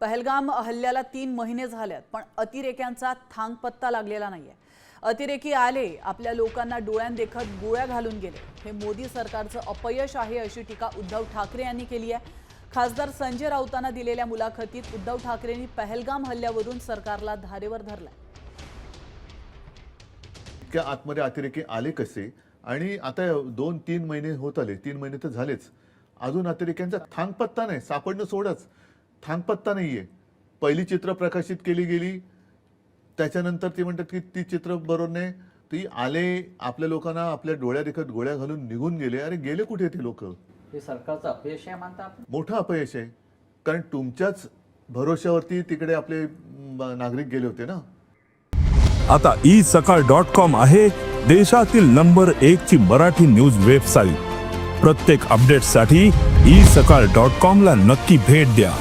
पहलगाम हल्ल्याला तीन महिने झाल्यात पण अतिरेक्यांचा थांग पत्ता लागलेला नाहीये. अतिरेकी आले आपल्या लोकांना डोळ्यांदेखत गोळ्या घालून गेले. हे मोदी सरकारचं अपयश आहे अशी टीका उद्धव ठाकरे यांनी केली आहे. खासदार संजय राऊतांना दिलेल्या मुलाखतीत उद्धव ठाकरेंनी पहलगाम हल्ल्यावरून सरकारला धारेवर धरलाय. इतक्या आतमध्ये अतिरेकी आले कसे? आणि आता दोन तीन महिने होत आले तीन महिने तर झालेच. अजून अतिरेक्यांचा थांगपत्ता नाही सापडणं सोडच. थांगपत्ता नाहीये. पहिली चित्र प्रकाशित केली गेली. त्याच्यानंतर ते म्हणतात की ती चित्र बरोबर नाही. ती आले आपल्या लोकांना आपल्या डोळ्या देखत गोळ्या घालून निघून गेले. अरे गेले कुठे ते लोक? हे सरकारचं अपयश आहे मानता मोठं अपयश आहे. कारण तुमच्याच भरोश्यावरती तिकडे आपले नागरिक गेले होते ना? आता ई सकाळ डॉट कॉम आहे देशातील नंबर एक ची मराठी न्यूज वेबसाईट प्रत्येक अपडेटसाठी ई सकाळ डॉट कॉम ला नक्की भेट द्या.